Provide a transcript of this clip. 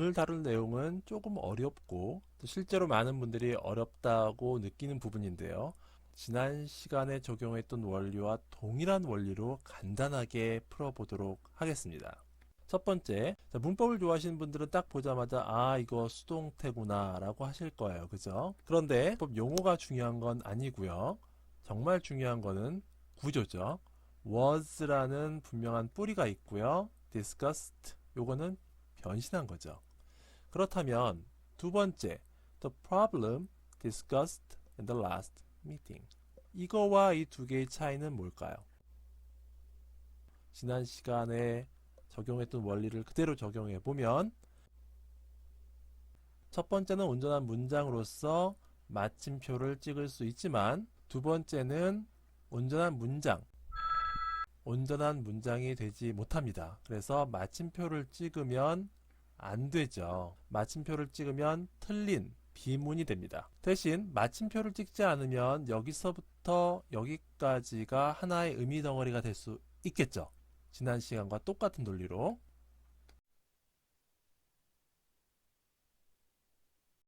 오늘 다룰 내용은 조금 어렵고 또 실제로 많은 분들이 어렵다고 느끼는 부분인데요. 지난 시간에 적용했던 원리와 동일한 원리로 간단하게 풀어보도록 하겠습니다. 첫 번째, 자, 문법을 좋아하시는 분들은 딱 보자마자 아 이거 수동태구나 라고 하실 거예요. 그죠? 그런데 문법 용어가 중요한 건 아니고요. 정말 중요한 거는 구조죠. was라는 분명한 뿌리가 있고요. discussed 요거는 변신한 거죠. 그렇다면 두 번째, the problem discussed in the last meeting. 이거와 이 두 개의 차이는 뭘까요? 지난 시간에 적용했던 원리를 그대로 적용해 보면 첫 번째는 온전한 문장으로서 마침표를 찍을 수 있지만 두 번째는 온전한 문장, 온전한 문장이 되지 못합니다. 그래서 마침표를 찍으면 안 되죠. 마침표를 찍으면 틀린 비문이 됩니다. 대신 마침표를 찍지 않으면 여기서부터 여기까지가 하나의 의미 덩어리가 될 수 있겠죠. 지난 시간과 똑같은 논리로.